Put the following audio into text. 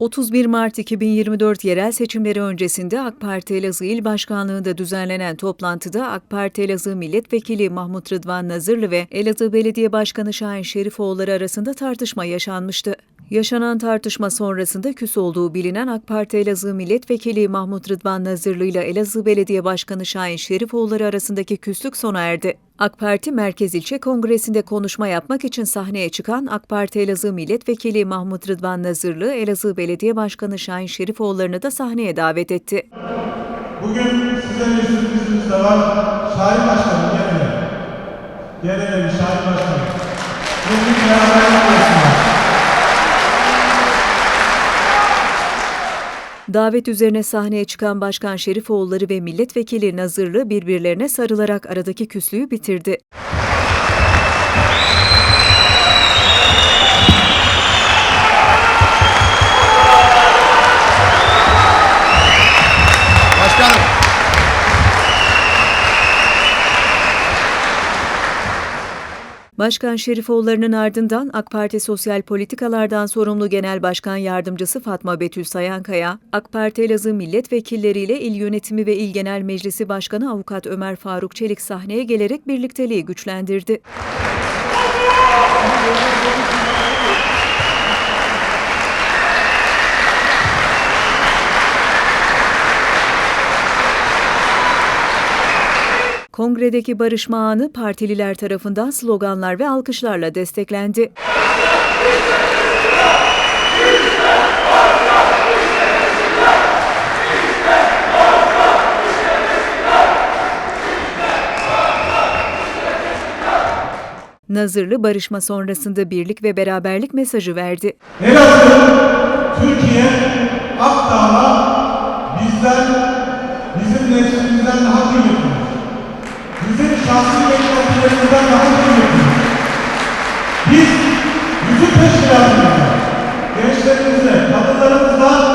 31 Mart 2024 yerel seçimleri öncesinde AK Parti Elazığ İl Başkanlığı'nda düzenlenen toplantıda AK Parti Elazığ Milletvekili Mahmut Rıdvan Nazırlı ve Elazığ Belediye Başkanı Şahin Şerifoğulları arasında tartışma yaşanmıştı. Yaşanan tartışma sonrasında küs olduğu bilinen AK Parti Elazığ Milletvekili Mahmut Rıdvan Nazırlı ile Elazığ Belediye Başkanı Şahin Şerifoğulları arasındaki küslük sona erdi. AK Parti Merkez İlçe Kongresi'nde konuşma yapmak için sahneye çıkan AK Parti Elazığ Milletvekili Mahmut Rıdvan Nazırlı, Elazığ Belediye Başkanı Şahin Şerifoğulları'nı da sahneye davet etti. Bugün size bir sürprizimiz de var. Şahin Başkanım gelin. Gelin Şahin Başkanım. Bugün beraber Davet üzerine sahneye çıkan Başkan Şerifoğulları ve Milletvekili Nazırlı birbirlerine sarılarak aradaki küslüğü bitirdi. Başkan Şerifoğulları'nın ardından AK Parti Sosyal Politikalardan sorumlu Genel Başkan Yardımcısı Fatma Betül Sayankaya, AK Parti Elazığ milletvekilleriyle İl Yönetimi ve İl Genel Meclisi Başkanı Avukat Ömer Faruk Çelik sahneye gelerek birlikteliği güçlendirdi. Kongredeki barışma anı partililer tarafından sloganlar ve alkışlarla desteklendi. Nazırlı barışma sonrasında birlik ve beraberlik mesajı verdi. Elazığ, Türkiye, Akdağ'la şahsi beklentilerimizden daha kıymetlidir. Biz bütün teşkilatımızla, gençlerimizle, kadınlarımızla